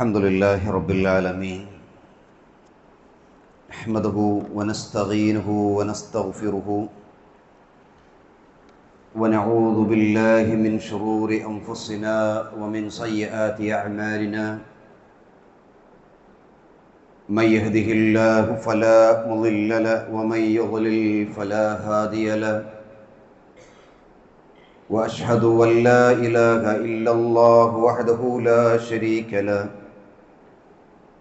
الحمد لله رب العالمين نحمده ونستعينه ونستغفره ونعوذ بالله من شرور أنفسنا ومن سيئات أعمالنا. من يهده الله فلا مضل له ومن يضلل فلا هادي له. وأشهد أن لا إله إلا الله وحده لا شريك له.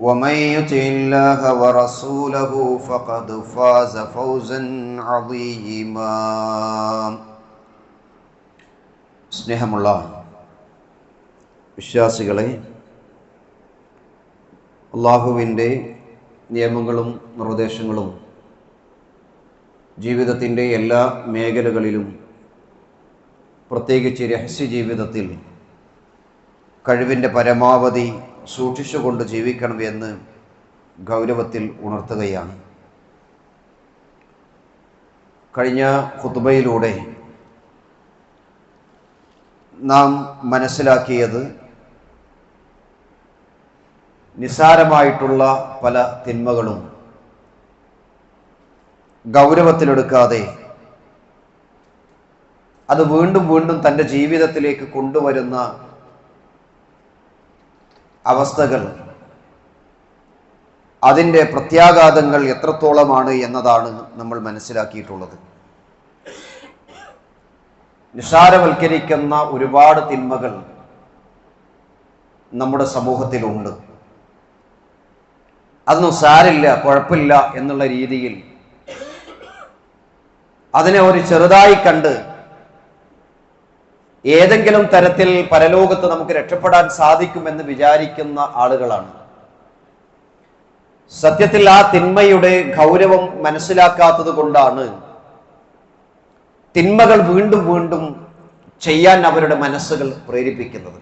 ومن يطع الله ورسوله فقد فاز فوزا عظيما സ്നേഹമുള്ള വിശ്വാസികളെ അള്ളാഹുവിൻ്റെ നിയമങ്ങളും നിർദ്ദേശങ്ങളും ജീവിതത്തിൻ്റെ എല്ലാ മേഖലകളിലും പ്രത്യേകിച്ച് രഹസ്യ ജീവിതത്തിൽ കഴിവിൻ്റെ പരമാവധി സൂക്ഷിച്ചുകൊണ്ട് ജീവിക്കണം എന്ന് ഗൗരവത്തിൽ ഉണർത്തുകയാണ്. കഴിഞ്ഞ ഖുതുബയിലൂടെ നാം മനസ്സിലാക്കിയത് നിസാരമായിട്ടുള്ള പല തിന്മകളും ഗൗരവത്തിലെടുക്കാതെ അത് വീണ്ടും വീണ്ടും തന്റെ ജീവിതത്തിലേക്ക് കൊണ്ടുവരുന്ന അവസ്ഥകൾ അതിന്റെ പ്രത്യാഘാതങ്ങൾ എത്രത്തോളമാണ് എന്നതാണ് നമ്മൾ മനസ്സിലാക്കിയിട്ടുള്ളത്. നിസാരവൽക്കരിക്കുന്ന ഒരുപാട് തിന്മകൾ നമ്മുടെ സമൂഹത്തിലുണ്ട്. അതൊന്നും സാരില്ല കുഴപ്പമില്ല എന്നുള്ള രീതിയിൽ അതിനെ ഒരു ചെറുതായി കണ്ട് ഏതെങ്കിലും തരത്തിൽ പരലോകത്ത് നമുക്ക് രക്ഷപ്പെടാൻ സാധിക്കുമെന്ന് വിചാരിക്കുന്ന ആളുകളാണ്. സത്യത്തിൽ ആ തിന്മയുടെ ഗൗരവം മനസ്സിലാക്കാത്തത് കൊണ്ടാണ് തിന്മകൾ വീണ്ടും വീണ്ടും ചെയ്യാൻ അവരുടെ മനസ്സുകൾ പ്രേരിപ്പിക്കുന്നത്.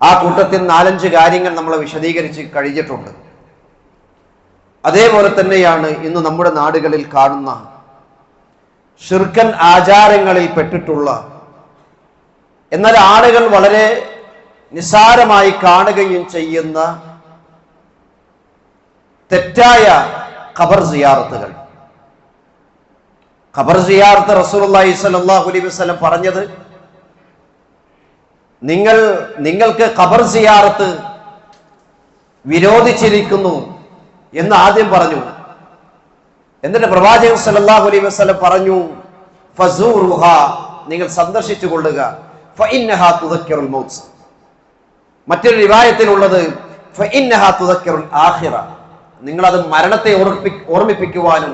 ആ കൂട്ടത്തിൽ നാലഞ്ച് കാര്യങ്ങൾ നമ്മൾ വിശദീകരിച്ച് കഴിഞ്ഞിട്ടുണ്ട്. അതേപോലെ തന്നെയാണ് ഇന്ന് നമ്മുടെ നാടുകളിൽ കാണുന്ന ഷിർക്കൻ ആചാരങ്ങളിൽ പെട്ടിട്ടുള്ള എന്നാൽ ആളുകൾ വളരെ നിസാരമായി കാണുകയും ചെയ്യുന്ന തെറ്റായ ഖബർ സിയാറത്തുകൾ. ഖബർ സിയാർത്ത് റസൂലുള്ളാഹി സ്വല്ലല്ലാഹു അലൈഹി വസല്ലം പറഞ്ഞത് നിങ്ങൾ നിങ്ങൾക്ക് ഖബർ സിയാർത്ത് വിരോധിച്ചിരിക്കുന്നു എന്ന് ആദ്യം പറഞ്ഞു. എന്നിട്ട് പ്രവാചകൻ സ്വല്ലല്ലാഹു അലൈഹി വസല്ലം പറഞ്ഞു ഫസൂറുഹ നിങ്ങൾ സന്ദർശിച്ചു കൊള്ളുക മറ്റൊരു നിങ്ങൾ അത് മരണത്തെ ഓർമ്മി ഓർമ്മിപ്പിക്കുവാനും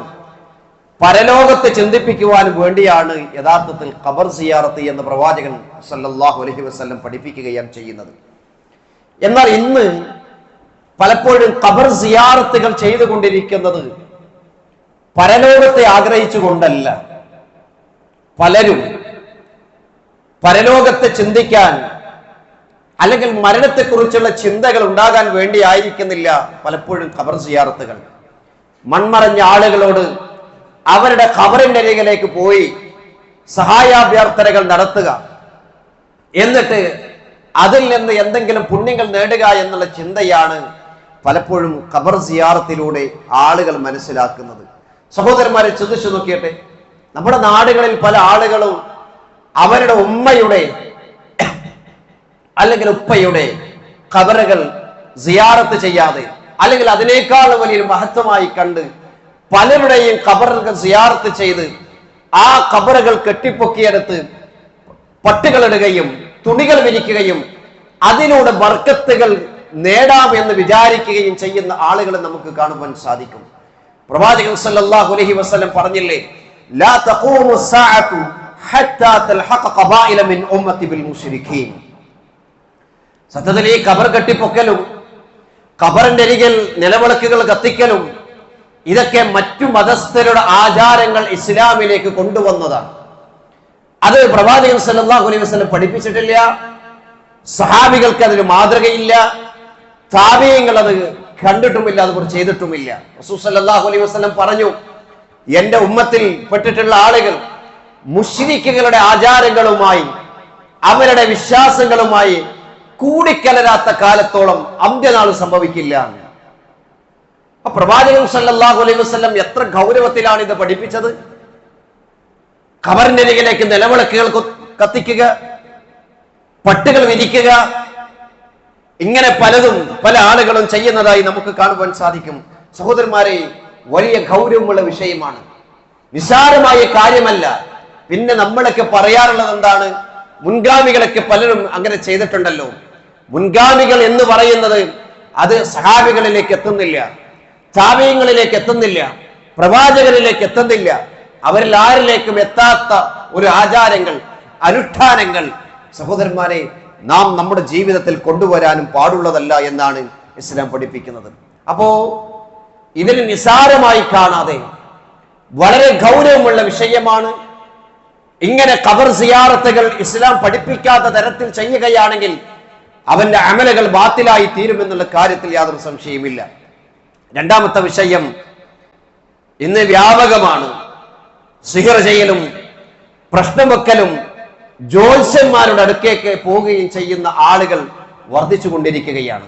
പരലോകത്തെ ചിന്തിപ്പിക്കുവാനും വേണ്ടിയാണ് യഥാർത്ഥത്തിൽ ഖബർ സിയാറത്ത് എന്ന് പ്രവാചകൻ സല്ലാഹു അലഹി വസ്ല്ലം പഠിപ്പിക്കുകയാണ് ചെയ്യുന്നത്. എന്നാൽ ഇന്ന് പലപ്പോഴും ഖബർ സിയാറത്തുകൾ ചെയ്തുകൊണ്ടിരിക്കുന്നത് പരലോകത്തെ ആഗ്രഹിച്ചുകൊണ്ടല്ല. പലരും പരലോകത്തെ ചിന്തിക്കാൻ അല്ലെങ്കിൽ മരണത്തെക്കുറിച്ചുള്ള ചിന്തകൾ ഉണ്ടാകാൻ വേണ്ടി ആയിരിക്കുന്നില്ല പലപ്പോഴും ഖബർ സിയാറത്തുകൾ. മൺമറഞ്ഞ ആളുകളോട് അവരുടെ ഖബറിന്റെ അരികിലേക്ക് പോയി സഹായാഭ്യർത്ഥനകൾ നടത്തുക. എന്നിട്ട് അതിൽ നിന്ന് എന്തെങ്കിലും പുണ്യങ്ങൾ നേടുക എന്നുള്ള ചിന്തയാണ് പലപ്പോഴും ഖബർ സിയാറത്തിലൂടെ ആളുകൾ മനസ്സിലാക്കുന്നത്. സഹോദരന്മാരെ ചിന്തിച്ചു നോക്കിയട്ടെ. നമ്മുടെ നാടുകളിൽ പല ആളുകളും അവരുടെ ഉമ്മയുടെ അല്ലെങ്കിൽ ഉപ്പയുടെ കബറുകൾ സിയാറത്ത് ചെയ്യാതെ അല്ലെങ്കിൽ അതിനേക്കാൾ വലിയൊരു മഹത്വമായി കണ്ട് പലരുടെയും കബറുകൾ സിയാറത്ത് ചെയ്ത് ആ കബറുകൾ കെട്ടിപ്പൊക്കിയെടുത്ത് പട്ടുകളിടുകയും തുണികൾ വിരിക്കുകയും അതിലൂടെ ബർക്കത്തുകൾ നേടാം എന്ന് വിചാരിക്കുകയും ചെയ്യുന്ന ആളുകളെ നമുക്ക് കാണുവാൻ സാധിക്കും. പ്രവാചകൻ സല്ലല്ലാഹു അലൈഹി വസല്ലം പറഞ്ഞില്ലേ ലാ തഖൂമു സാഅതു സത്യത്തിൽ ഈ ഖബർ കെട്ടിപ്പൊക്കലും കബറിന്റെ അരികിൽ നിലവിളക്കുകൾ കത്തിക്കലും ഇതൊക്കെ മറ്റു മതസ്ഥരുടെ ആചാരങ്ങൾ ഇസ്ലാമിലേക്ക് കൊണ്ടുവന്നതാണ്. അത് പ്രവാചകൻ സല്ലല്ലാഹു അലൈഹി വസല്ലം പഠിപ്പിച്ചിട്ടില്ല സഹാബികൾക്ക് അതിന് മാതൃകയില്ല താപീയങ്ങൾ അത് കണ്ടിട്ടുമില്ല അതുപോലെ ചെയ്തിട്ടുമില്ല. റസൂൽ സല്ലല്ലാഹു അലൈഹി വസല്ലം പറഞ്ഞു എന്റെ ഉമ്മത്തിൽ പെട്ടിട്ടുള്ള ആളുകൾ മുഷ്രിക്കുകളുടെ ആചാരങ്ങളുമായി അവരുടെ വിശ്വാസങ്ങളുമായി കൂടിക്കലരാത്ത കാലത്തോളം അന്ത്യനാൾ സംഭവിക്കില്ല. പ്രവാചകൻ സല്ലാഹു അലൈഹി വസ്ലം എത്ര ഗൗരവത്തിലാണ് ഇത് പഠിപ്പിച്ചത്? ഖബറിനരികിലേക്ക് നിലവിളക്കുകൾ കത്തിക്കുക പട്ടുകൾ വിരിക്കുക. ഇങ്ങനെ പലതും പല ആളുകളും ചെയ്യുന്നതായി നമുക്ക് കാണുവാൻ സാധിക്കും. സഹോദരന്മാരെ വലിയ ഗൗരവമുള്ള വിഷയമാണ്. നിസാരമായ കാര്യമല്ല. പിന്നെ നമ്മളൊക്കെ പറയാറുള്ളത് എന്താണ്? മുൻഗാമികളൊക്കെ പലരും അങ്ങനെ ചെയ്തിട്ടുണ്ടല്ലോ. മുൻഗാമികൾ എന്ന് പറയുന്നത് അത് സഹാബികളിലേക്ക് എത്തുന്നില്ല താപീയങ്ങളിലേക്ക് എത്തുന്നില്ല പ്രവാചകരിലേക്ക് എത്തുന്നില്ല. അവരിൽ ആരിലേക്കും എത്താത്ത ഒരു ആചാരങ്ങൾ അനുഷ്ഠാനങ്ങൾ സഹോദരന്മാരെ നാം നമ്മുടെ ജീവിതത്തിൽ കൊണ്ടുവരാനും പാടുള്ളതല്ല എന്നാണ് ഇസ്ലാം പഠിപ്പിക്കുന്നത്. അപ്പോ ഇതിന് നിസാരമായി കാണാതെ വളരെ ഗൗരവമുള്ള വിഷയമാണ് ഇങ്ങനെ കബർ സിയാറത്തുകൾ ഇസ്ലാം പഠിപ്പിക്കാത്ത തരത്തിൽ ചെയ്യുകയാണെങ്കിൽ അവന്റെ അമലുകൾ ബാത്തിലായി തീരുമെന്നുള്ള കാര്യത്തിൽ യാതൊരു സംശയമില്ല രണ്ടാമത്തെ വിഷയം ഇന്ന് വ്യാപകമാണ്. സിഹർ ചെയ്യലും പ്രശ്നം വെക്കലും ജ്യോത്സ്യന്മാരുടെ അടുക്കേക്ക് പോവുകയും ചെയ്യുന്ന ആളുകൾ വർദ്ധിച്ചു കൊണ്ടിരിക്കുകയാണ്.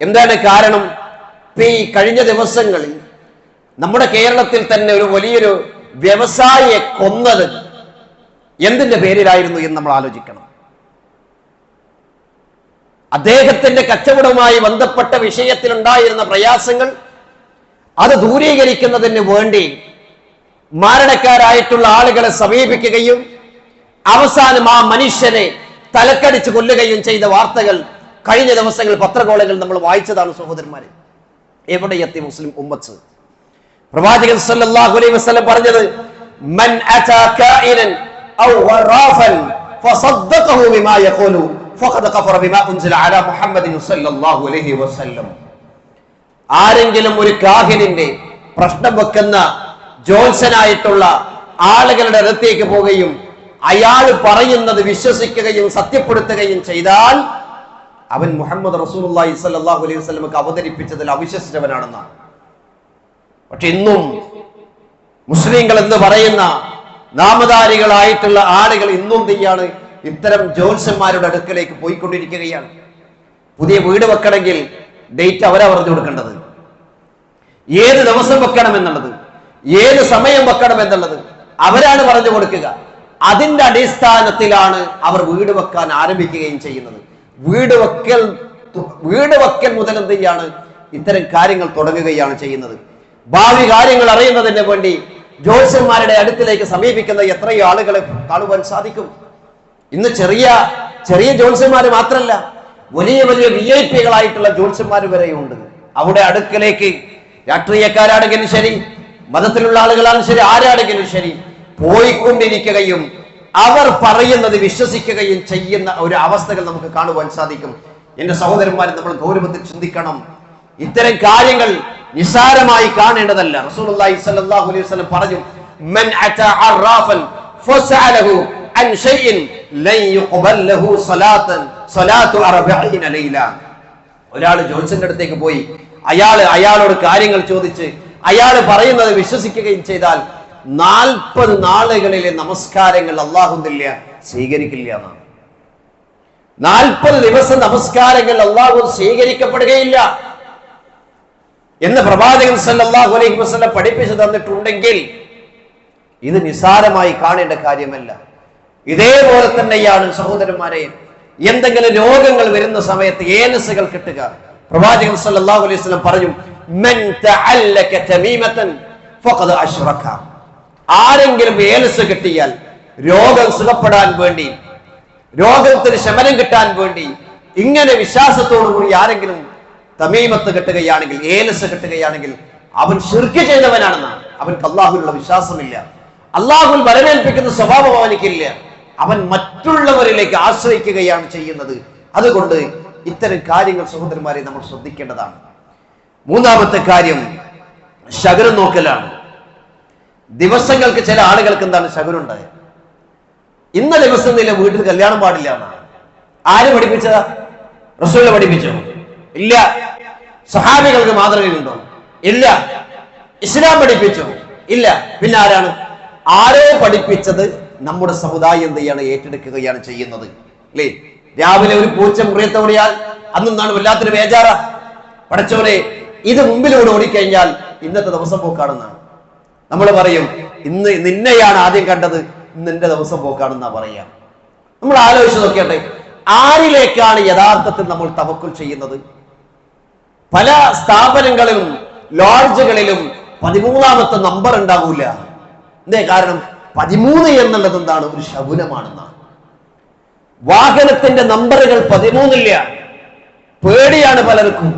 എന്താണ് കാരണം? ഇപ്പൊ ഈ കഴിഞ്ഞ ദിവസങ്ങളിൽ നമ്മുടെ കേരളത്തിൽ തന്നെ ഒരു വലിയൊരു വ്യവസായിയെ കൊന്നത് എന്തിന്റെ പേരിലായിരുന്നു എന്ന് നമ്മൾ ആലോചിക്കണം. അദ്ദേഹത്തിന്റെ കച്ചവടവുമായി ബന്ധപ്പെട്ട വിഷയത്തിൽ ഉണ്ടായിരുന്ന പ്രയാസങ്ങൾ അത് ദൂരീകരിക്കുന്നതിന് വേണ്ടി മാരണക്കാരായിട്ടുള്ള ആളുകളെ സമീപിക്കുകയും അവസാനം ആ മനുഷ്യനെ തലക്കടിച്ച് കൊല്ലുകയും ചെയ്ത വാർത്തകൾ കഴിഞ്ഞ ദിവസങ്ങൾ പത്രകോളകൾ നമ്മൾ വായിച്ചതാണ് സഹോദരന്മാരെ. എവിടെ എത്തി മുസ്ലിം ഉമ്മത്ത്? പ്രവാചകൻ സല്ലല്ലാഹു അലൈഹി വസല്ലം പറഞ്ഞത് മൻ അതാ കായിനൻ ഔ فصدقه بما ബിമാ فقد كفر കഫറ ബിമാ على അലാ صلى സല്ലല്ലാഹു അലൈഹി വസല്ലം ആരെങ്കിലും ഒരു കാഹിനിന്റെ പ്രശ്നം വെക്കുന്ന ജോത്സനായിട്ടുള്ള ആളുകളുടെ അടുത്തേക്ക് പോവുകയും അയാൾ പറയുന്നത് വിശ്വസിക്കുകയും സത്യപ്പെടുത്തുകയും ചെയ്താൽ അവൻ മുഹമ്മദ് റസൂലുള്ളാഹി സല്ലാഹു അലൈഹി വസല്ലമക്ക് അവതരിപ്പിച്ചതിൽ അവിശ്വസിച്ചവനാണെന്നാണ്. പക്ഷെ ഇന്നും മുസ്ലിങ്ങൾ എന്ന് പറയുന്ന നാമധാരികളായിട്ടുള്ള ആളുകൾ ഇന്നും തെയ്യാണ് ഇത്തരം ജോത്സ്യന്മാരുടെ അടുക്കലേക്ക് പോയിക്കൊണ്ടിരിക്കുകയാണ്. പുതിയ വീട് വെക്കണമെങ്കിൽ ഡേറ്റ് അവരാ പറഞ്ഞു കൊടുക്കേണ്ടത്. ഏത് ദിവസം വെക്കണം എന്നുള്ളത് ഏത് സമയം വെക്കണം എന്നുള്ളത് അവരാണ് പറഞ്ഞു കൊടുക്കുക. അതിന്റെ അടിസ്ഥാനത്തിലാണ് അവർ വീട് വെക്കാൻ ആരംഭിക്കുകയും ചെയ്യുന്നത്. വീട് വെക്കൽ വീട് വെക്കൽ മുതൽ എന്ത് ഇത്തരം കാര്യങ്ങൾ തുടങ്ങുകയാണ് ചെയ്യുന്നത്. ഭാവി കാര്യങ്ങൾ അറിയുന്നതിന് വേണ്ടി ജ്യോത്സ്യന്മാരുടെ അടുത്തിലേക്ക് സമീപിക്കുന്ന എത്രയോ ആളുകളെ കാണുവാൻ സാധിക്കും. ഇന്ന് ചെറിയ ചെറിയ ജ്യോത്സ്യന്മാര് മാത്രല്ല വലിയ വലിയ വി ഐ പികളായിട്ടുള്ള ജ്യോത്സ്യന്മാർ വരെയുണ്ട്. അവിടെ അടുക്കലേക്ക് രാഷ്ട്രീയക്കാരാണെങ്കിലും ശരി മതത്തിലുള്ള ആളുകളാണ് ശരി ആരാണെങ്കിലും ശരി പോയിക്കൊണ്ടിരിക്കുകയും അവർ പറയുന്നത് വിശ്വസിക്കുകയും ചെയ്യുന്ന ഒരു അവസ്ഥകൾ നമുക്ക് കാണുവാൻ സാധിക്കും. എന്റെ സഹോദരന്മാരെ നമ്മൾ ഗൗരവത്തിൽ ചിന്തിക്കണം. ഇത്തരം കാര്യങ്ങൾ നിസാരമായി കാണേണ്ടതല്ല. റസൂലുള്ളാഹി സ്വല്ലല്ലാഹു അലൈഹി വസല്ലം പറഞ്ഞു മൻ അതാ ഫസഅലഹു അൻ ലൻ സ്വലാത്തു അർബഈന ഒരാൾ ജോൺസന്റെ അടുത്തേക്ക് പോയി അയാൾ അയാളോട് കാര്യങ്ങൾ ചോദിച്ച് അയാൾ പറയുന്നത് വിശ്വസിക്കുകയും ചെയ്താൽ നാൽപ്പത് നാളുകളിലെ നമസ്കാരങ്ങൾ അള്ളാഹുന്നില്ല സ്വീകരിക്കില്ല എന്നാണ്. നാൽപ്പത് ദിവസം നമസ്കാരങ്ങൾ അള്ളാഹു സ്വീകരിക്കപ്പെടുകയില്ല. എന്ന് പ്രവാചകൻ സല്ലാഹു അലൈഹി വസല്ലം പഠിപ്പിച്ചു തന്നിട്ടുണ്ടെങ്കിൽ ഇത് നിസാരമായി കാണേണ്ട കാര്യമല്ല. ഇതേപോലെ തന്നെയാണ് സഹോദരന്മാരെ എന്തെങ്കിലും രോഗങ്ങൾ വരുന്ന സമയത്ത് ഏനസുകൾ കിട്ടുക. പ്രവാചകൻ സല്ലാഹു അലൈഹി വസ്ലം പറഞ്ഞു ആരെങ്കിലും ഏലസ് കിട്ടിയാൽ രോഗം സുഖപ്പെടാൻ വേണ്ടി രോഗത്തിന് ശമനം കിട്ടാൻ വേണ്ടി ഇങ്ങനെ വിശ്വാസത്തോടു കൂടി ആരെങ്കിലും തമീമത്ത് കെട്ടുകയാണെങ്കിൽ ഏലസ് കെട്ടുകയാണെങ്കിൽ അവൻ ശിർക്ക് ചെയ്തവനാണെന്നാണ് അവൻക്ക് അള്ളാഹുവിനുള്ള വിശ്വാസമില്ല. അള്ളാഹുൽ വരവേൽപ്പിക്കുന്ന സ്വഭാവം അവനിക്കില്ല. അവൻ മറ്റുള്ളവരിലേക്ക് ആശ്രയിക്കുകയാണ് ചെയ്യുന്നത്. അതുകൊണ്ട് ഇത്തരം കാര്യങ്ങൾ സഹോദരന്മാരെ നമ്മൾ ശ്രദ്ധിക്കേണ്ടതാണ്. മൂന്നാമത്തെ കാര്യം ശകരം നോക്കലാണ്. ദിവസങ്ങൾക്ക് ചില ആളുകൾക്ക് എന്താണ് ശകരുണ്ടായത്? ഇന്ന ദിവസം നില വീട്ടിൽ കല്യാണം പാടില്ല എന്നാണ്. ആര് പഠിപ്പിച്ചതാ? റസൂല പഠിപ്പിച്ചോ? ഇല്ല. സഹാബികൾക്ക് മാതൃകയുണ്ടോ ഇല്ല. ഇസ്ലാം പഠിപ്പിച്ചു? ഇല്ല. പിന്നെ ആരാണ്? ആരോ പഠിപ്പിച്ചത് നമ്മുടെ സമുദായം എന്ത് ചെയ്യാണ്? ഏറ്റെടുക്കുകയാണ് ചെയ്യുന്നത്. അല്ലേ? രാവിലെ ഒരു പൂച്ച മുറിയത്തോടിയാൽ അന്നൊന്നാണ് വല്ലാത്തൊരു വേജാറ പഠിച്ചവരെ ഇത് മുമ്പിലൂടെ ഓടിക്കഴിഞ്ഞാൽ ഇന്നത്തെ ദിവസം പോക്കാണെന്നാണ്. നമ്മൾ പറയും ഇന്ന് നിന്നെയാണ് ആദ്യം കണ്ടത്. ഇന്ന് എന്റെ ദിവസം പോക്കാണെന്നാ പറയാ. നമ്മൾ ആലോചിച്ച് നോക്കിയട്ടെ ആരിലേക്കാണ് യഥാർത്ഥത്തിൽ നമ്മൾ തവക്കുൽ ചെയ്യുന്നത്? പല സ്ഥാപനങ്ങളിലും ലോഡ്ജുകളിലും പതിമൂന്നാമത്തെ നമ്പർ ഉണ്ടാകൂല എന്തേ കാരണം? പതിമൂന്ന് എന്നുള്ളത് എന്താണ്? ഒരു ശകുനമാണെന്നാണ് വാഹനത്തിന്റെ നമ്പറുകൾ പതിമൂന്നില്ല. പേടിയാണ് പലർക്കും.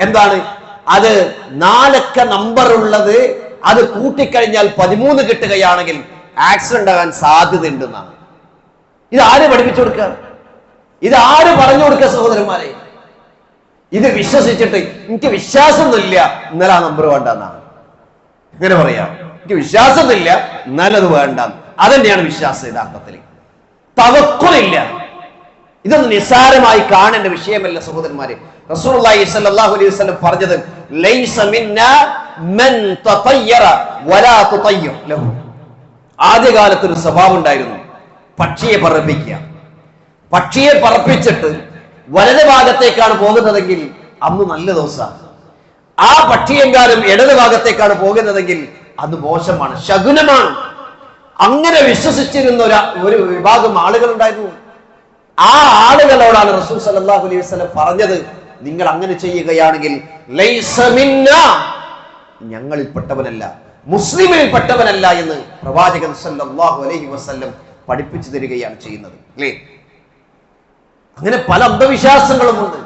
എന്താണ്? അത് നാലക്ക നമ്പർ ഉള്ളത് അത് കൂട്ടിക്കഴിഞ്ഞാൽ പതിമൂന്ന് കിട്ടുകയാണെങ്കിൽ ആക്സിഡന്റ് ആകാൻ സാധ്യതയുണ്ടെന്നാണ്. ഇത് ആര് പഠിപ്പിച്ചു കൊടുക്കുക? ഇത് ആര് പറഞ്ഞു കൊടുക്കുക സഹോദരന്മാരെ? ഇത് വിശ്വസിച്ചിട്ട് എനിക്ക് വിശ്വാസമൊന്നുമില്ല ഇന്നലെ ആ നമ്പർ വേണ്ടെന്നാണ്. ഇങ്ങനെ പറയാം. എനിക്ക് വിശ്വാസമൊന്നുമില്ല അത് വേണ്ട അതന്നെയാണ് വിശ്വാസം യഥാർത്ഥത്തിൽ തവക്കുലില്ല. ഇതൊന്നും നിസ്സാരമായി കാണേണ്ട വിഷയമല്ല സഹോദരന്മാരെ. റസൂലുള്ളാഹി അലൈഹി വസല്ലം പറഞ്ഞത് ലൈസ മിന്ന മൻ തതയ്യറ വലാ ലഹു. ആദ്യകാലത്ത് ഒരു സ്വഭാവം ഉണ്ടായിരുന്നു പക്ഷിയെ പറപ്പിക്കുക. പക്ഷിയെ പറപ്പിച്ചിട്ട് വലത് ഭാഗത്തേക്കാണ് പോകുന്നതെങ്കിൽ അന്ന് നല്ല ദിവസമാണ് ആ പക്ഷിയെങ്കാലും ഇടത് ഭാഗത്തേക്കാണ് പോകുന്നതെങ്കിൽ അത് മോശമാണ് ശകുനമാണ്. അങ്ങനെ വിശ്വസിച്ചിരുന്ന ഒരു വിഭാഗം ആളുകൾ ഉണ്ടായിരുന്നു ആ ആളുകളോടാണ് റസൂൽ സല്ലല്ലാഹു അലൈഹി വസ്ലം പറഞ്ഞത് നിങ്ങൾ അങ്ങനെ ചെയ്യുകയാണെങ്കിൽ ഞങ്ങളിൽപ്പെട്ടവനല്ല മുസ്ലിമിൽപ്പെട്ടവനല്ല എന്ന് പ്രവാചകൻ സല്ലാഹു അലൈഹി വസല്ലം പഠിപ്പിച്ചു തരികയാണ് ചെയ്യുന്നത്. അല്ലേ അങ്ങനെ പല അന്ധവിശ്വാസങ്ങളുമുണ്ട്.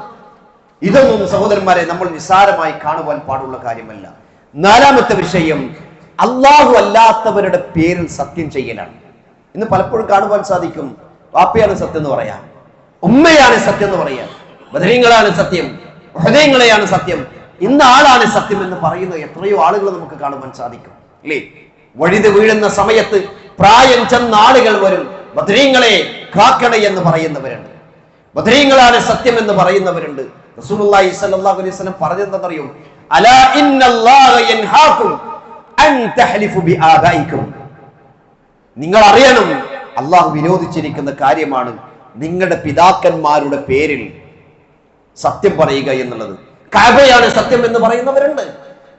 ഇതൊന്നും സഹോദരന്മാരെ നമ്മൾ നിസ്സാരമായി കാണുവാൻ പാടുള്ള കാര്യമല്ല. നാലാമത്തെ വിഷയം അള്ളാഹു അല്ലാത്തവരുടെ പേരിൽ സത്യം ചെയ്യലാണ്. ഇന്ന് പലപ്പോഴും കാണുവാൻ സാധിക്കും വാപ്പയാണ് സത്യം എന്ന് പറയാം ഉമ്മയാണ് സത്യം എന്ന് പറയാം ബദരീങ്ങളാണ് സത്യം ഹൃദയങ്ങളെയാണ് സത്യം. ഇന്ന ആളാണ് സത്യം എന്ന് പറയുന്ന എത്രയോ ആളുകൾ നമുക്ക് കാണുവാൻ സാധിക്കും. അല്ലേ വഴുത് വീഴുന്ന സമയത്ത് പ്രായം ചെന്ന ആളുകൾ വരും ബദരീങ്ങളെ കാക്കണേ എന്ന് പറയുന്നവരുണ്ട്. ബദരീങ്ങളാണ് സത്യം എന്ന് പറയുന്നവരുണ്ട്. റസൂലുള്ളാഹി അലൈഹി വസല്ലം അലാ അൻ നിങ്ങൾ അറിയണം അള്ളാഹു വിരോധിച്ചിരിക്കുന്ന കാര്യമാണ് നിങ്ങളുടെ പിതാക്കന്മാരുടെ പേരിൽ സത്യം പറയുക എന്നുള്ളത്. കായബയാണ് സത്യം എന്ന് പറയുന്നവരുണ്ട്.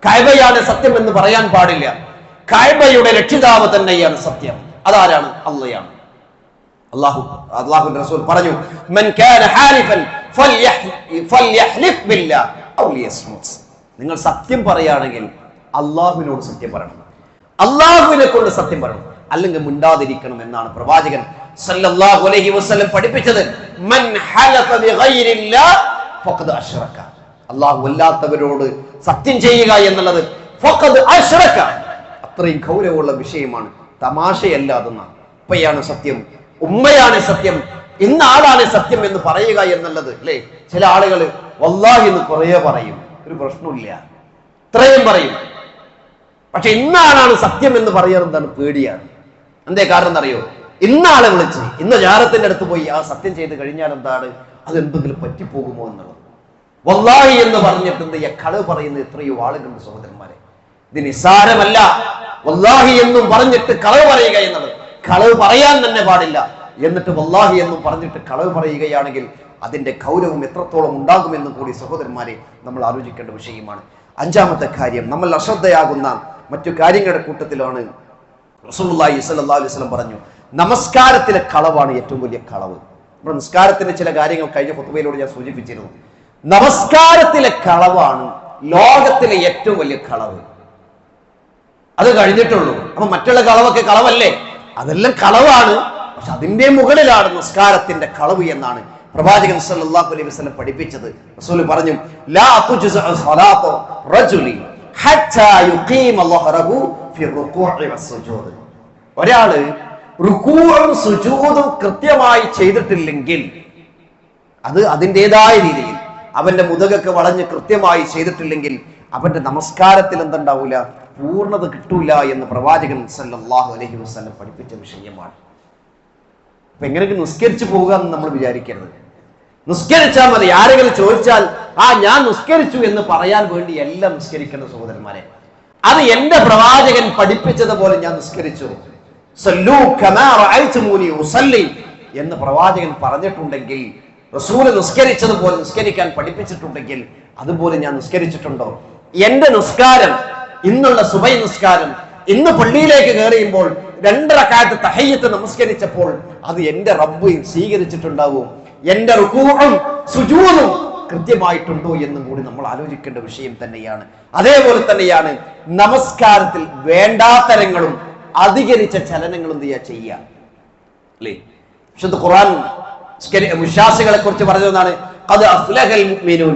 കായബയാണ് സത്യം എന്ന് പറയാൻ പാടില്ല. കായബയുടെ രക്ഷിതാവ് തന്നെയാണ് സത്യം. അതാരാണ്? അള്ളയാണ്. അള്ളാഹു അള്ളാഹു റസൂൽ പറഞ്ഞു മൻ കാന ഹാലിഫൻ ഫൽയഹ്- ഫൽയഹ്ലിഫ് ഔ ലിയസ്മുത്. നിങ്ങൾ സത്യം പറയുകയാണെങ്കിൽ അള്ളാഹുവിനോട് സത്യം പറയണം. അള്ളാഹുവിനെ കൊണ്ട് സത്യം പറയണം. അല്ലെങ്കിൽ മിണ്ടാതിരിക്കണം എന്നാണ് പ്രവാചകൻ സല്ലല്ലാഹു അലൈഹി വസല്ലം പഠിപ്പിച്ചത്. മൻ ഹലഫ ബിഗൈരില്ലാഹ് ഫഖദ് അശ്റക അള്ളാഹു അല്ലാത്തവരോട് സത്യം ചെയ്യുക എന്നുള്ളത് ഫഖദ് അശ്റക അത്രയും ഗൗരവമുള്ള വിഷയമാണ്. തമാശയല്ല അതെന്നാണ്. ഉപ്പയാണ് സത്യം. ഉമ്മയാണ് സത്യം ഇന്ന ആളാണ് സത്യം എന്ന് പറയുക എന്നുള്ളത് അല്ലേ? ചില ആളുകൾ വല്ലാഹി എന്ന് കുറേ പറയും. ഒരു പ്രശ്നമില്ല ഇത്രയും പറയും. പക്ഷെ ഇന്നാളാണ് സത്യം എന്ന് പറയാൻ എന്താണ് പേടിയാണ്. എന്തേ കാരണം എന്നറിയോ? ഇന്നാളെ വിളിച്ച് ഇന്ന് ജാരത്തിന്റെ അടുത്ത് പോയി ആ സത്യം ചെയ്ത് കഴിഞ്ഞാൽ എന്താണ്? അത് എന്തെങ്കിലും പറ്റിപ്പോകുമോ എന്നുള്ളത്. വല്ലാഹി എന്ന് പറഞ്ഞിട്ട് എന്ത് കളവ് പറയുന്ന എത്രയോ ആളുകളുണ്ട് സഹോദരന്മാരെ. ഇത് നിസ്സാരമല്ല. വല്ലാഹി എന്നും പറഞ്ഞിട്ട് കളവ് പറയുക എന്നുള്ളത്. കളവ് പറയാൻ തന്നെ പാടില്ല. എന്നിട്ട് വല്ലാഹി എന്നും പറഞ്ഞിട്ട് കളവ് പറയുകയാണെങ്കിൽ അതിന്റെ ഗൗരവം എത്രത്തോളം ഉണ്ടാകുമെന്നും കൂടി സഹോദരന്മാരെ നമ്മൾ ആലോചിക്കേണ്ട വിഷയമാണ്. അഞ്ചാമത്തെ കാര്യം നമ്മൾ അശ്രദ്ധയാകുന്ന മറ്റു കാര്യങ്ങളുടെ കൂട്ടത്തിലാണ് റസൂലുള്ളാഹി സ്വല്ലല്ലാഹു അലൈഹി പറഞ്ഞു നമസ്കാരത്തിലെ കളവാണ് ഏറ്റവും വലിയ കളവ്. നമ്മുടെ ചില കാര്യങ്ങൾ കഴിഞ്ഞ ഫുത്തുബയിലൂടെ ഞാൻ സൂചിപ്പിച്ചിരുന്നു. നമസ്കാരത്തിലെ കളവാണ് ലോകത്തിലെ ഏറ്റവും വലിയ കളവ്. അത് കഴിഞ്ഞിട്ടുള്ളൂ. അപ്പൊ മറ്റുള്ള കളവൊക്കെ കളവല്ലേ? അതെല്ലാം കളവാണ്. പക്ഷെ അതിന്റെ മുകളിലാണ് നിസ്കാരത്തിന്റെ കളവ് എന്നാണ് പ്രവാചകൻ സല്ലല്ലാഹു അലൈഹി വസല്ലം പഠിപ്പിച്ചത്. റസൂൽ പറഞ്ഞു ലാ ഹത്താ യുഖീമ ഫി ഒരാൾ റുകൂഉം സുജൂദും കൃത്യമായി ചെയ്തിട്ടില്ലെങ്കിൽ അത് അതിന്റെതായ രീതിയിൽ അവന്റെ മുതകൊക്കെ വളഞ്ഞ് കൃത്യമായി ചെയ്തിട്ടില്ലെങ്കിൽ അവന്റെ നമസ്കാരത്തിൽ എന്തുണ്ടാവില്ല പൂർണത കിട്ടൂല എന്ന് പ്രവാചകൻ സല്ലാഹു അലഹി വസ്ലം പഠിപ്പിച്ച വിഷയമാണ്. അപ്പൊ എങ്ങനെയൊക്കെ നിസ്കരിച്ചു പോവുക എന്ന് നമ്മൾ വിചാരിക്കരുത്. നിസ്കരിച്ചാൽ മതി. ആരെങ്കിലും ചോദിച്ചാൽ ആ ഞാൻ നിസ്കരിച്ചു എന്ന് പറയാൻ വേണ്ടി എല്ലാം നിസ്കരിക്കുന്ന സഹോദരന്മാരെ. അത് എന്റെ പ്രവാചകൻ പഠിപ്പിച്ചതുപോലെ ഞാൻ നിസ്കരിച്ചു. എന്ന് പ്രവാചകൻ പറഞ്ഞിട്ടുണ്ടെങ്കിൽ റസൂൽ നിസ്കരിച്ചതുപോലെ നിസ്കരിക്കാൻ പഠിപ്പിച്ചിട്ടുണ്ടെങ്കിൽ അതുപോലെ ഞാൻ നിസ്കരിച്ചിട്ടുണ്ടോ? എന്റെ നിസ്കാരം ഇന്നുള്ള സുബൈ നിസ്കാരം ഇന്ന് പള്ളിയിലേക്ക് കയറിയുമ്പോൾ രണ്ടരക്കാലത്ത് തഹയ്യത്ത് നമസ്കരിച്ചപ്പോൾ അത് എന്റെ റബ്ബ് സ്വീകരിച്ചിട്ടുണ്ടാവും. എന്റെ റുക്കൂറും സുജൂറും കൃത്യമായിട്ടുണ്ടോ എന്നും കൂടി നമ്മൾ ആലോചിക്കേണ്ട വിഷയം തന്നെയാണ്. അതേപോലെ തന്നെയാണ് നമസ്കാരത്തിൽ വേണ്ടാത്തരങ്ങളും അധികരിച്ച ചലനങ്ങളും ചെയ്യാ ചെയ്യുക? അല്ലേ? വിശുദ്ധ ഖുറാൻ വിശ്വാസികളെ കുറിച്ച് പറഞ്ഞതാണ് അത് അഫ്ലഹൽ മുഅ്മിനൂൻ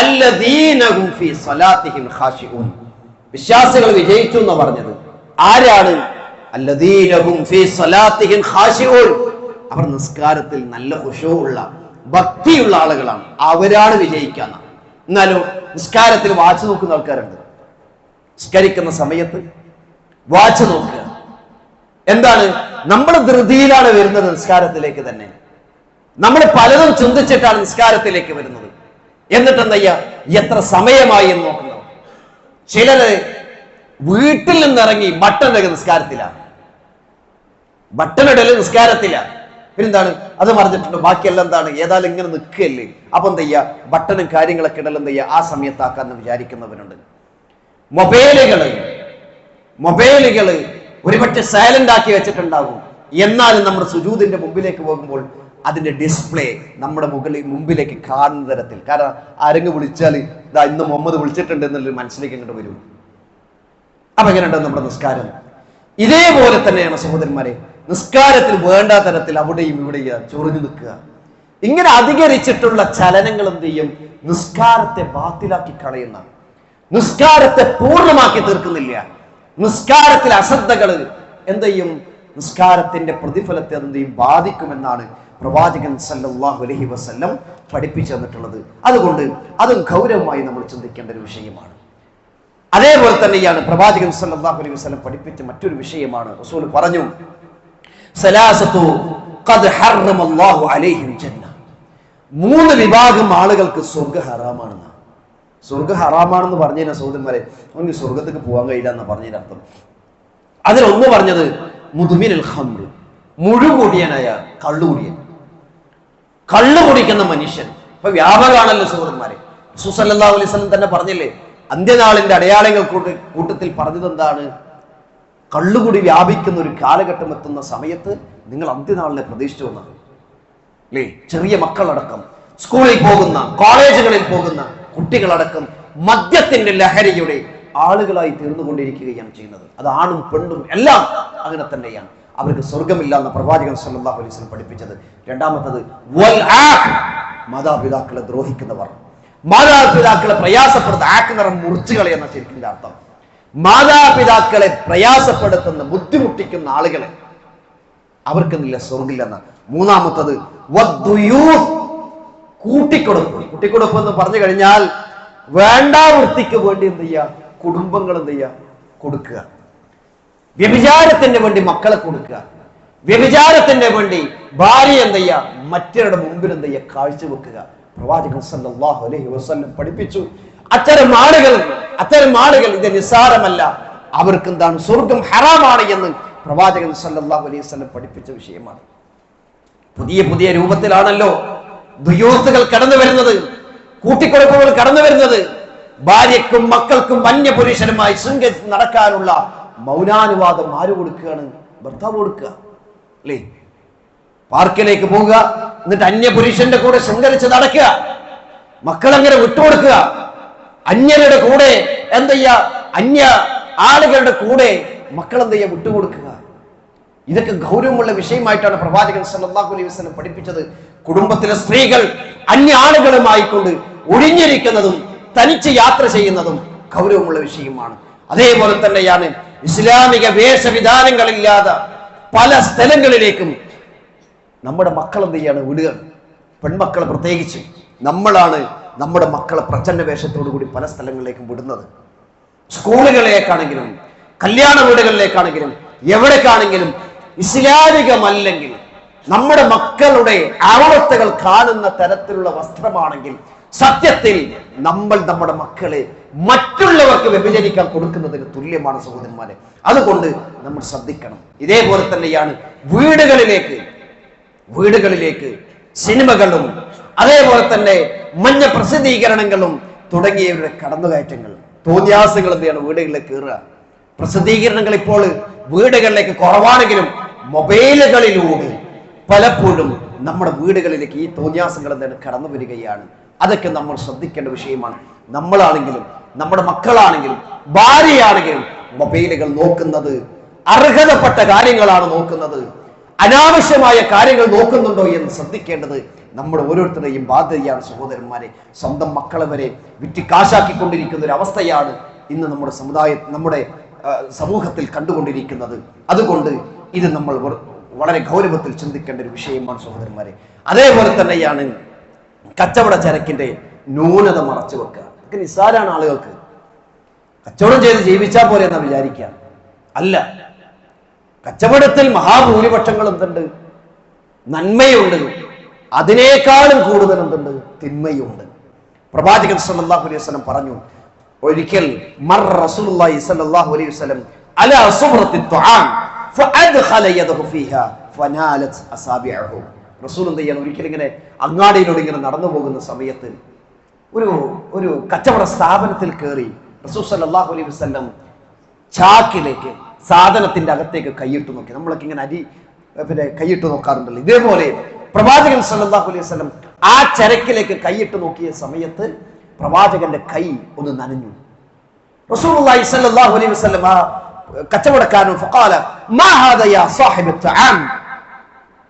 അല്ലദീനഹും ഫീ സ്വലാത്തിഹിം ഖാശിഊൻ വിശ്വാസികൾ വിജയിച്ചു എന്ന് പറഞ്ഞത്. ആരാണ്? അവർ നിസ്കാരത്തിൽ നല്ല ഉഷവുള്ള ഭക്തിയുള്ള ആളുകളാണ്. അവരാണ് വിജയിക്കാന്ന് എന്നാലും നിസ്കാരത്തിൽ വാച്ച് നോക്കുന്ന ആൾക്കാരുണ്ട്. നിസ്കരിക്കുന്ന സമയത്ത് വാച്ച് നോക്കുക. എന്താണ്? നമ്മൾ ധൃതിയിലാണ് വരുന്നത് നിസ്കാരത്തിലേക്ക് തന്നെ. നമ്മൾ പലതും ചിന്തിച്ചിട്ടാണ് നിസ്കാരത്തിലേക്ക് വരുന്നത്. എന്നിട്ട് എന്തയ്യ എത്ര സമയമായി എന്ന് നോക്കുന്നത് ചിലര് വീട്ടിൽ നിന്നിറങ്ങി ബട്ടൺ ഇടയ്ക്ക് നിസ്കാരത്തിലാണ് ബട്ടൺ ഇടൽ നിസ്കാരത്തിലാണ് പിന്നെന്താണ്? അത് മറിഞ്ഞിട്ടുണ്ട് ബാക്കിയെല്ലാം എന്താണ്? ഏതായാലും ഇങ്ങനെ നിൽക്കുകയല്ലേ? അപ്പൊ എന്തയ്യ ബട്ടണും കാര്യങ്ങളൊക്കെ ഇടലും എന്ത് ചെയ്യുക ആ സമയത്താക്കാന്ന് വിചാരിക്കുന്നവരുണ്ട്. മൊബൈലുകൾ മൊബൈലുകൾ ഒരുപക്ഷെ സൈലന്റ് ആക്കി വെച്ചിട്ടുണ്ടാകും. എന്നാലും നമ്മൾ സുജൂദിന്റെ മുമ്പിലേക്ക് പോകുമ്പോൾ അതിന്റെ ഡിസ്പ്ലേ നമ്മുടെ മുകളിൽ മുമ്പിലേക്ക് കാണുന്ന തരത്തിൽ. കാരണം ആരെങ്കിലും വിളിച്ചാൽ ഇതാ ഇന്ന് മുഹമ്മദ് വിളിച്ചിട്ടുണ്ട് എന്നുള്ളൊരു മനസ്സിലേക്ക് ഇങ്ങോട്ട് വരും. അപ്പൊ എങ്ങനെയുണ്ട് നമ്മുടെ നിസ്കാരം? ഇതേപോലെ തന്നെയാണ് സഹോദരന്മാരെ നിസ്കാരത്തിൽ വേണ്ട തരത്തിൽ അവിടെയും ഇവിടെയും ചൊറിഞ്ഞു നിൽക്കുക. ഇങ്ങനെ അധികരിച്ചിട്ടുള്ള ചലനങ്ങൾ എന്ത് ചെയ്യും? നിസ്കാരത്തെ ബാത്തിലാക്കി കളയുന്ന. നിസ്കാരത്തെ പൂർണമാക്കി തീർക്കുന്നില്ല. നിസ്കാരത്തിലെ അശ്രദ്ധകൾ എന്ത് ചെയ്യും? നിസ്കാരത്തിന്റെ പ്രതിഫലത്തെ എന്ത് ബാധിക്കുമെന്നാണ് പ്രവാചകൻ സല്ലാഹു അലഹി വസ്ല്ലം പഠിപ്പിച്ചു തന്നിട്ടുള്ളത്. അതുകൊണ്ട് അതും ഗൗരവമായി നമ്മൾ ചിന്തിക്കേണ്ട ഒരു വിഷയമാണ്. അതേപോലെ തന്നെയാണ് പ്രവാചകൻ സല്ലാഹു അലൈഹി വസ്ലം പഠിപ്പിച്ച മറ്റൊരു വിഷയമാണ്. റസൂൽ പറഞ്ഞു മൂന്ന് വിഭാഗം ആളുകൾക്ക് സ്വർഗ ഹറാമാണെന്ന്. സ്വർഗ ഹറാമാണെന്ന് പറഞ്ഞ സൗദന്മാരെ അവന് സ്വർഗത്തേക്ക് പോകാൻ കഴിയില്ല എന്ന് പറഞ്ഞതിന് അർത്ഥം. അതിലൊന്ന് പറഞ്ഞത് മുതുമിനൽ ഖംറ് മുഴുകൂടിയനായ കള്ളുകൂടിയൻ. കള്ളു കുടിക്കുന്ന മനുഷ്യൻ. ഇപ്പൊ വ്യാപകമാണല്ലോ സുഹൃത്തുമാരെ സുസല്ലാ അലൈഹി സ്വലം തന്നെ പറഞ്ഞില്ലേ അന്ത്യനാളിന്റെ അടയാളങ്ങൾ കൂട്ട് കൂട്ടത്തിൽ പറഞ്ഞത് എന്താണ് കള്ളുകൂടി വ്യാപിക്കുന്ന ഒരു കാലഘട്ടം എത്തുന്ന സമയത്ത് നിങ്ങൾ അന്ത്യനാളിനെ പ്രതീക്ഷിച്ചു വന്നത് അല്ലേ? ചെറിയ മക്കളടക്കം സ്കൂളിൽ പോകുന്ന കോളേജുകളിൽ പോകുന്ന കുട്ടികളടക്കം മദ്യത്തിന്റെ ലഹരിയുടെ ആളുകളായി തീർന്നുകൊണ്ടിരിക്കുകയാണ് ചെയ്യുന്നത്. അത് ആണും പെണ്ണും എല്ലാം അങ്ങനെ തന്നെയാണ്. അവർക്ക് സ്വർഗമില്ല എന്ന പ്രവാചകൻ സല്ലല്ലാഹു അലൈഹി വസല്ലം പഠിപ്പിച്ചത്. രണ്ടാമത്തത് മാതാപിതാക്കളെ ദ്രോഹിക്കുന്നവർ. മാതാപിതാക്കളെ പ്രയാസപ്പെടുന്ന ആക്ക് നിറം മുറിച്ചുകളെ എന്ന ശരിക്കും അർത്ഥം. മാതാപിതാക്കളെ പ്രയാസപ്പെടുത്തുന്ന ബുദ്ധിമുട്ടിക്കുന്ന ആളുകളെ അവർക്കെന്നില്ല സ്വർഗില്ലെന്ന് മൂന്നാമത്തത്. കൂട്ടിക്കൊടുപ്പ്. കൂട്ടിക്കൊടുപ്പ് എന്ന് പറഞ്ഞു കഴിഞ്ഞാൽ വേണ്ട വൃത്തിക്ക് വേണ്ടി എന്ത് ചെയ്യുക? കുടുംബങ്ങൾ എന്ത് ചെയ്യുക കൊടുക്കുക. വ്യഭിചാരത്തിന് വേണ്ടി മക്കളെ കൊടുക്കുക. വ്യഭിചാരത്തിന് വേണ്ടി ഭാര്യ എന്ത് ചെയ്യുക മറ്റവരുടെ മുമ്പിൽ എന്ത് ചെയ്യുക കാഴ്ചവെക്കുക പ്രവാചകൻ സല്ലല്ലാഹു അലൈഹി വസല്ലം പഠിപ്പിച്ചു. അത്തരം ആളുകൾ അത്തരം ആളുകൾ ഇത് നിസ്സാരമല്ല. അവർക്ക് എന്താണ്? സ്വർഗം ഹറാമാണ് എന്ന് പ്രവാചകൻ സല്ലാഹു അലൈഹി വസ്ലം പഠിപ്പിച്ച വിഷയമാണ്. പുതിയ പുതിയ രൂപത്തിലാണല്ലോ ദുയോത്തുകൾ കടന്നു വരുന്നത് കൂട്ടിക്കൊടുപ്പുകൾ കടന്നു വരുന്നത് ഭാര്യക്കും മക്കൾക്കും അന്യപുരുഷനുമായി ശൃംഖരിച്ച് നടക്കാനുള്ള മൗനാനുവാദം ആര് കൊടുക്കുകയാണ്? ഭർത്താവ് കൊടുക്കുക. അല്ലേ? പാർക്കിലേക്ക് പോവുക എന്നിട്ട് അന്യപുരുഷന്റെ കൂടെ ശൃംഖരിച്ച് നടക്കുക. മക്കളങ്ങനെ വിട്ടുകൊടുക്കുക. അന്യരുടെ കൂടെ എന്തെയ്യ അന്യ ആളുകളുടെ കൂടെ മക്കൾ എന്തെയ്യ വിട്ടുകൊടുക്കുക. ഇതൊക്കെ ഗൗരവമുള്ള വിഷയമായിട്ടാണ് പ്രവാചകൻ സല്ലാഹു അലൈഹി വസ്ലം പഠിപ്പിച്ചത്. കുടുംബത്തിലെ സ്ത്രീകൾ അന്യ ആളുകളുമായിക്കൊണ്ട് ഒഴിഞ്ഞിരിക്കുന്നതും തനിച്ച് യാത്ര ചെയ്യുന്നതും ഗൗരവമുള്ള വിഷയമാണ്. അതേപോലെ തന്നെയാണ് ഇസ്ലാമിക വേഷവിധാനങ്ങളില്ലാതെ പല സ്ഥലങ്ങളിലേക്കും നമ്മുടെ മക്കൾ എന്ത് ചെയ്യാണ് വിടുക? പെൺമക്കൾ പ്രത്യേകിച്ച് നമ്മളാണ് നമ്മുടെ മക്കളെ പ്രചന്ന വേഷത്തോടു കൂടി പല സ്ഥലങ്ങളിലേക്കും വിടുന്നത്. സ്കൂളുകളിലേക്കാണെങ്കിലും കല്യാണ വീടുകളിലേക്കാണെങ്കിലും എവിടേക്കാണെങ്കിലും ഇസ്ലാമികമല്ലെങ്കിൽ നമ്മുടെ മക്കളുടെ അവസ്ഥകൾ കാണുന്ന തരത്തിലുള്ള വസ്ത്രമാണെങ്കിൽ സത്യത്തിൽ നമ്മൾ നമ്മുടെ മക്കളെ മറ്റുള്ളവർക്ക് വ്യഭിചരിക്കാൻ കൊടുക്കുന്നതിന് തുല്യമാണ് സഹോദരന്മാരെ. അതുകൊണ്ട് നമ്മൾ ശ്രദ്ധിക്കണം. ഇതേപോലെ തന്നെയാണ് വീടുകളിലേക്ക് വീടുകളിലേക്ക് സിനിമകളും അതേപോലെ തന്നെ മഞ്ഞ പ്രസിദ്ധീകരണങ്ങളും തുടങ്ങിയവരുടെ കടന്നുകയറ്റങ്ങൾ തോന്നിയാസങ്ങൾ എന്തെയാണ് വീടുകളിലേക്ക് കയറുക. പ്രസിദ്ധീകരണങ്ങൾ ഇപ്പോൾ വീടുകളിലേക്ക് കുറവാണെങ്കിലും മൊബൈലുകളിലൂടെ പലപ്പോഴും നമ്മുടെ വീടുകളിലേക്ക് ഈ തോന്നിയാസങ്ങൾ എന്താണ് കടന്നു വരികയാണ്. അതൊക്കെ നമ്മൾ ശ്രദ്ധിക്കേണ്ട വിഷയമാണ്. നമ്മളാണെങ്കിലും നമ്മുടെ മക്കളാണെങ്കിലും ഭാര്യയാണെങ്കിലും മൊബൈലുകൾ നോക്കുന്നത് അർഹതപ്പെട്ട കാര്യങ്ങളാണ് നോക്കുന്നത് അനാവശ്യമായ കാര്യങ്ങൾ നോക്കുന്നുണ്ടോ എന്ന് ശ്രദ്ധിക്കേണ്ടത് നമ്മുടെ ഓരോരുത്തരുടെയും ബാധ്യതയാണ് സഹോദരന്മാരെ. സ്വന്തം മക്കളെ വരെ വിറ്റിക്കാശാക്കിക്കൊണ്ടിരിക്കുന്ന ഒരു അവസ്ഥയാണ് ഇന്ന് നമ്മുടെ സമുദായ നമ്മുടെ സമൂഹത്തിൽ കണ്ടുകൊണ്ടിരിക്കുന്നത്. അതുകൊണ്ട് ഇത് നമ്മൾ വളരെ ഗൗരവത്തിൽ ചിന്തിക്കേണ്ട ഒരു വിഷയമാണ് സഹോദരന്മാരെ. അതേപോലെ തന്നെയാണ് കച്ചവട ചരക്കിന്റെ ന്യൂനത മറച്ചു വെക്കുക. നിസ്സാരാണ് ആളുകൾക്ക്. കച്ചവടം ചെയ്ത് ജീവിച്ചാൽ പോലെ എന്നാ വിചാരിക്കുക. അല്ല. കച്ചവടത്തിൽ മഹാഭൂരിപക്ഷങ്ങൾ എന്തുണ്ട്? നന്മയുണ്ട്. അതിനേക്കാളും കൂടുതൽ എന്തുണ്ട്? തിന്മയുണ്ട്. പ്രവാചകൻ സല്ലല്ലാഹു അലൈഹി വസല്ലം പറഞ്ഞു ഒരിക്കൽ മർ റസൂലുള്ളാഹി സല്ലല്ലാഹു അലൈഹി വസല്ലം അലാ സുബ്റത്തി തുആം ഫഅദ്ഖല യദഹു ഫീഹാ ഫനാലത് അസാബിഅഹു. റസൂൽ എന്ത് ചെയ്യാൻ ഒരിക്കലും ഇങ്ങനെ അങ്ങാടിയിലൂടെ ഇങ്ങനെ നടന്നു പോകുന്ന സമയത്ത് ഒരു ഒരു കച്ചവട സ്ഥാപനത്തിൽ കയറി റസൂൽ സല്ലല്ലാഹു അലൈഹി വസല്ലം ചാക്കിലേക്ക് സാധനത്തിന്റെ അകത്തേക്ക് കൈയിട്ട് നോക്കി. നമ്മളൊക്കെ ഇങ്ങനെ അരി പിന്നെ കൈയിട്ട് നോക്കാറുണ്ടല്ലോ. ഇതേപോലെ പ്രവാചകൻ സല്ലാഹു അലൈഹി വസ്ലം ആ ചരക്കിലേക്ക് കൈയിട്ട് നോക്കിയ സമയത്ത് പ്രവാചകന്റെ കൈ ഒന്ന് നനഞ്ഞു. റസൂലുള്ളാഹി സല്ലാഹു അലൈഹി വസല്ലം ആ തആം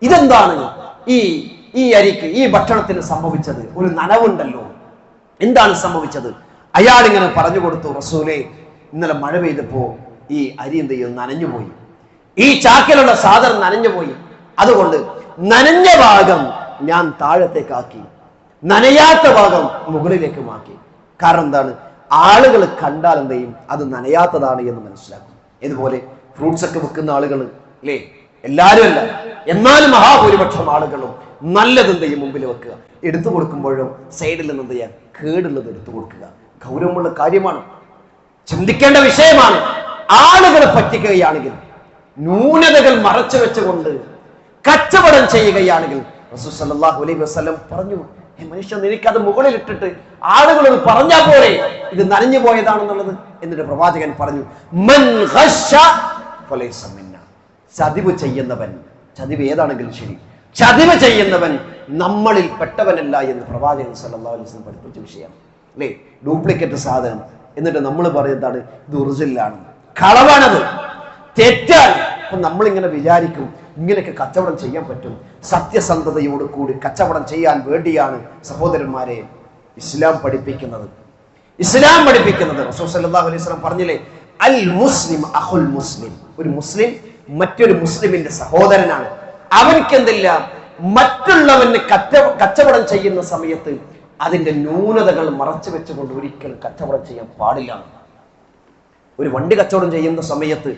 ഇതെന്താണ്? ഈ ഈ അരിക്ക് ഈ ഭക്ഷണത്തിന് സംഭവിച്ചത് ഒരു നനവുണ്ടല്ലോ. എന്താണ് സംഭവിച്ചത്? അയാൾ ഇങ്ങനെ പറഞ്ഞു കൊടുത്തു റസൂലെ ഇന്നലെ മഴ പെയ്തപ്പോ ഈ അരി എന്ത് ചെയ്യും നനഞ്ഞുപോയി ഈ ചാക്കിലുള്ള സാധനം നനഞ്ഞുപോയി അതുകൊണ്ട് നനഞ്ഞ ഭാഗം ഞാൻ താഴത്തേക്കാക്കി നനയാത്ത ഭാഗം മുകളിലേക്ക് മാക്കി കാരണം എന്താണ്? ആളുകൾ കണ്ടാൽ എന്ത് ചെയ്യും? അത് നനയാത്തതാണ് എന്ന് മനസ്സിലാക്കും. ഇതുപോലെ ഫ്രൂട്ട്സ് ഒക്കെ വെക്കുന്ന ആളുകൾ അല്ലേ എല്ലാവരും അല്ല എന്നാലും മഹാഭൂരിപക്ഷം ആളുകളും നല്ലത് എന്ത് ചെയ്യും മുമ്പിൽ വെക്കുക? എടുത്തു കൊടുക്കുമ്പോഴും സൈഡിൽ നിന്ന് എന്ത് കേടുള്ളത് എടുത്തു കൊടുക്കുക. ഗൗരവമുള്ള കാര്യമാണ്. ചിന്തിക്കേണ്ട വിഷയമാണ്. ആളുകളെ പറ്റിക്കുകയാണെങ്കിൽ ന്യൂനതകൾ മറച്ചു വെച്ചുകൊണ്ട് കച്ചവടം ചെയ്യുകയാണെങ്കിൽ റസൂൽ സല്ലല്ലാഹു അലൈഹി വസല്ലം പറഞ്ഞു മനുഷ്യൻ ഇട്ടിട്ട് ആളുകളോട് പറഞ്ഞാൽ പോലെ ഇത് നനഞ്ഞു പോയതാണെന്നുള്ളത് എന്നിട്ട് പ്രവാചകൻ പറഞ്ഞു മൻ ചതിവ് ചെയ്യുന്നവൻ ചതിവ് ഏതാണെങ്കിലും ശരി. ചതിവ് ചെയ്യുന്നവൻ നമ്മളിൽ പെട്ടവനല്ല എന്ന് പ്രവാചകൻ അലൈഹി വസല്ലം പഠിപ്പിച്ച വിഷയം. അല്ലേ? ഡ്യൂപ്ലിക്കേറ്റ് സാധനം. എന്നിട്ട് നമ്മൾ പറയുന്നതാണ് ഇത് ഒറിജിനലാണ് കളവാണത്. തെറ്റാണ് അപ്പൊ നമ്മളിങ്ങനെ വിചാരിക്കും ഇങ്ങനെയൊക്കെ കച്ചവടം ചെയ്യാൻ പറ്റും. സത്യസന്ധതയോട് കൂടി കച്ചവടം ചെയ്യാൻ വേണ്ടിയാണ് സഹോദരന്മാരെ ഇസ്ലാം പഠിപ്പിക്കുന്നത്. ഇസ്ലാം പഠിപ്പിക്കുന്നത്. റസൂൽ അലൈഹി വസല്ലം പറഞ്ഞില്ലേ അൽ മുസ്ലിം അഹുൽ മുസ്ലിം. ഒരു മുസ്ലിം മറ്റൊരു മുസ്ലിമിന്റെ സഹോദരനാണ്. അവനിക്കെന്തില്ല? മറ്റുള്ളവന് കച്ച കച്ചവടം ചെയ്യുന്ന സമയത്ത് അതിന്റെ ന്യൂനതകൾ മറച്ചു വെച്ചുകൊണ്ട് ഒരിക്കലും കച്ചവടം ചെയ്യാൻ പാടില്ല. ഒരു വണ്ടി കച്ചവടം ചെയ്യുന്ന സമയത്ത്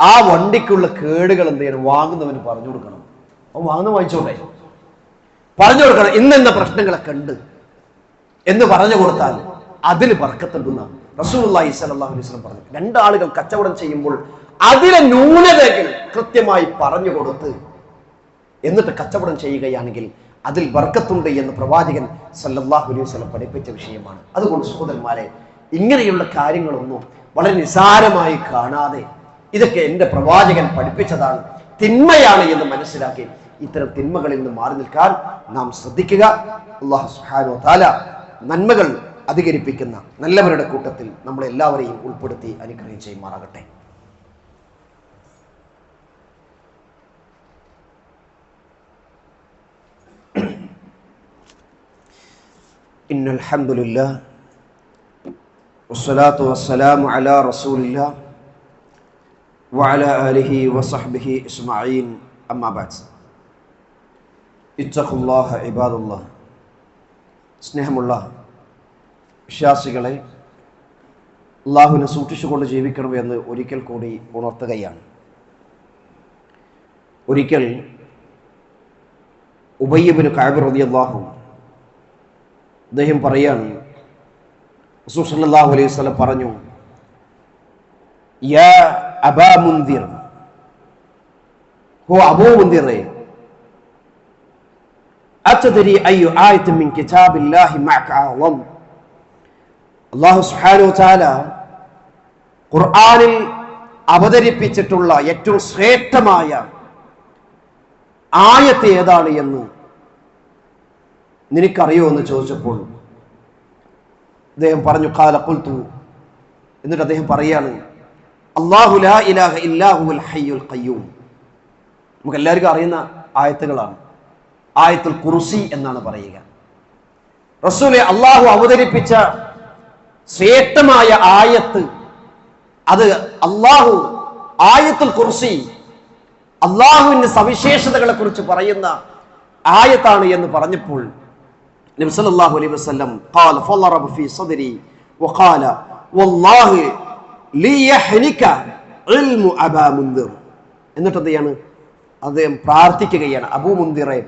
ആ വണ്ടിക്കുള്ള കേടുകൾ എന്ത് ചെയ്യണം? വാങ്ങുന്നവന് പറഞ്ഞു കൊടുക്കണം. അവൻ വാങ്ങുന്ന വാങ്ങിച്ചോട്ടെ. പറഞ്ഞു കൊടുക്കണം. ഇന്നെന്ന പ്രശ്നങ്ങളൊക്കെ ഉണ്ട്. എന്ന് പറഞ്ഞു കൊടുത്താൽ അതിൽ റസൂലുള്ളാഹി സ്വല്ലല്ലാഹു അലൈഹി വസല്ലം പറഞ്ഞു. രണ്ടാളുകൾ കച്ചവടം ചെയ്യുമ്പോൾ അതിലെ ന്യൂനതകൾ കൃത്യമായി പറഞ്ഞു കൊടുത്ത് എന്നിട്ട് കച്ചവടം ചെയ്യുകയാണെങ്കിൽ അതിൽ വർക്കത്തുണ്ട് എന്ന് പ്രവാചകൻ സല്ലല്ലാഹു അലൈഹി വസല്ലം പഠിപ്പിച്ച വിഷയമാണ്. അതുകൊണ്ട് സഹോദരന്മാരെ ഇങ്ങനെയുള്ള കാര്യങ്ങളൊന്നും വളരെ നിസാരമായി കാണാതെ ഇതൊക്കെ എന്റെ പ്രവാചകൻ പഠിപ്പിച്ചതാണ്. തിന്മയാണ് എന്ന് മനസ്സിലാക്കി ഇത്തരം തിന്മകളിൽ നിന്ന് മാറി നിൽക്കാൻ നാം ശ്രദ്ധിക്കുക. അള്ളാഹു സുഹാനോ വ തആല നന്മകൾ അധികരിപ്പിക്കുന്ന നല്ലവരുടെ കൂട്ടത്തിൽ നമ്മളെല്ലാവരെയും ഉൾപ്പെടുത്തി അനുഗ്രഹം إن الحمد لله والصلاة والسلام على رسول الله وعلى آله وصحبه أجمعين أما بعد اتقوا الله عباد الله സ്നേഹമുള്ള വിശ്വാസികളെ അള്ളാഹുവിനെ സൂക്ഷിച്ചുകൊണ്ട് ജീവിക്കണം എന്ന് ഒരിക്കൽ കൂടി ഉണർത്തുകയാണ് ഒരിക്കൽ ഉബയ്യബിന് കാബിർ റതി അള്ളാഹു അദ്ദേഹം പറയാണ്. റസൂൽ സല്ലല്ലാഹു അലൈഹി പറഞ്ഞു യാ മുൻദിർ അബൂ അയ്യു മിൻ കിതാബില്ലാഹി മഅക? സുബ്ഹാനഹു വതആല ഖുർആനിൽ അവതരിപ്പിച്ചിട്ടുള്ള ഏറ്റവും ശ്രേഷ്ഠമായ ആയത്ത് ഏതാണ് എന്ന് നിനക്കറിയോ എന്ന് ചോദിച്ചപ്പോൾ അദ്ദേഹം പറഞ്ഞു കാല എന്നിട്ട് അദ്ദേഹം പറയാണ് അള്ളാഹു ലാ ഇലാഹ ഹയ്യുൽ നമുക്ക് എല്ലാവർക്കും അറിയുന്ന ആയത്തുകളാണ്. ആയത്തുൽ കുർസി എന്നാണ് പറയുക. റസൂലെ അള്ളാഹു അവതരിപ്പിച്ച ശ്രേഷ്ഠമായ ആയത്ത് അത് അള്ളാഹു ആയത്തുൽ കുർസി അള്ളാഹുവിന്റെ സവിശേഷതകളെ കുറിച്ച് പറയുന്ന ആയത്താണ് എന്ന് പറഞ്ഞപ്പോൾ നബി സല്ലല്ലാഹു അലൈഹി വസല്ലം قال فضرب في صدري وقال والله ليحنك علم ابا منذر എന്നിട്ട് എന്ത് ചെയ്യാണ് അദ്ദേഹം പ്രാർത്ഥിക്കുകയാണ് അബൂ മുന്തിറെ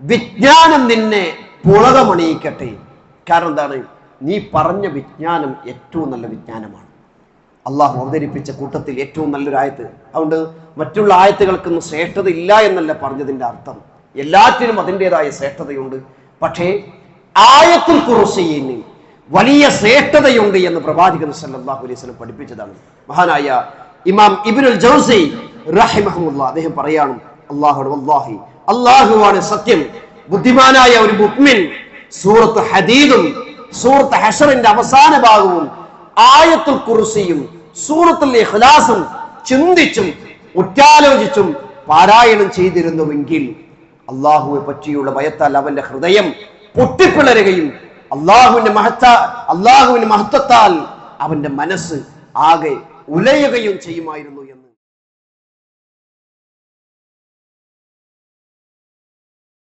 വിജ്ഞാനം നിന്നെ പുളകമണിയിക്കട്ടെ കാരണം എന്താണ് നീ പറഞ്ഞ വിജ്ഞാനം ഏറ്റവും നല്ല വിജ്ഞാനമാണ് അള്ളാഹു അവതരിപ്പിച്ച കൂട്ടത്തിൽ ഏറ്റവും നല്ലൊരു ആയത്ത് അതുകൊണ്ട് മറ്റുള്ള ആയത്തുകൾക്കൊന്നും ശ്രേഷ്ഠത ഇല്ല എന്നല്ല പറഞ്ഞതിന്റെ അർത്ഥം എല്ലാറ്റിനും അതിൻ്റെതായ ശ്രേഷ്ഠതയുണ്ട് പക്ഷേ ആയത്തുൽ കുറുസീന് വലിയ ശ്രേഷ്ഠതയുണ്ട് എന്ന് പ്രവാചകൻ സല്ലല്ലാഹു അലൈഹി പഠിപ്പിച്ചതാണ്. മഹാനായ ഇമാം ഇബിനുൽ ജൗസി റഹിമഹമുല്ല അദ്ദേഹം പറയാണ് അള്ളാഹു അള്ളാഹി അള്ളാഹുവാണ് സത്യം. ബുദ്ധിമാനായ ഒരു മുഅ്മിൻ സൂറത്ത് ഹദീദും സൂറത്ത് ഹഷറിന്റെ അവസാന ഭാഗവും ആയത്തുൽ കുറുസിയും സൂറത്തുൽ ഇഖ്ലാസും ചിന്തിച്ചും ഉറ്റാലോചിച്ചും പാരായണം ചെയ്തിരുന്നുവെങ്കിൽ അള്ളാഹുവെ പറ്റിയുള്ള ഭയത്താൽ അവന്റെ ഹൃദയം പൊട്ടിപ്പിളരുകയും അള്ളാഹുവിന്റെ മഹത്ത അള്ളാഹുവിന്റെ മഹത്വത്താൽ അവന്റെ മനസ്സ് ആകെ ഉലയുകയും ചെയ്യുമായിരുന്നു എന്ന്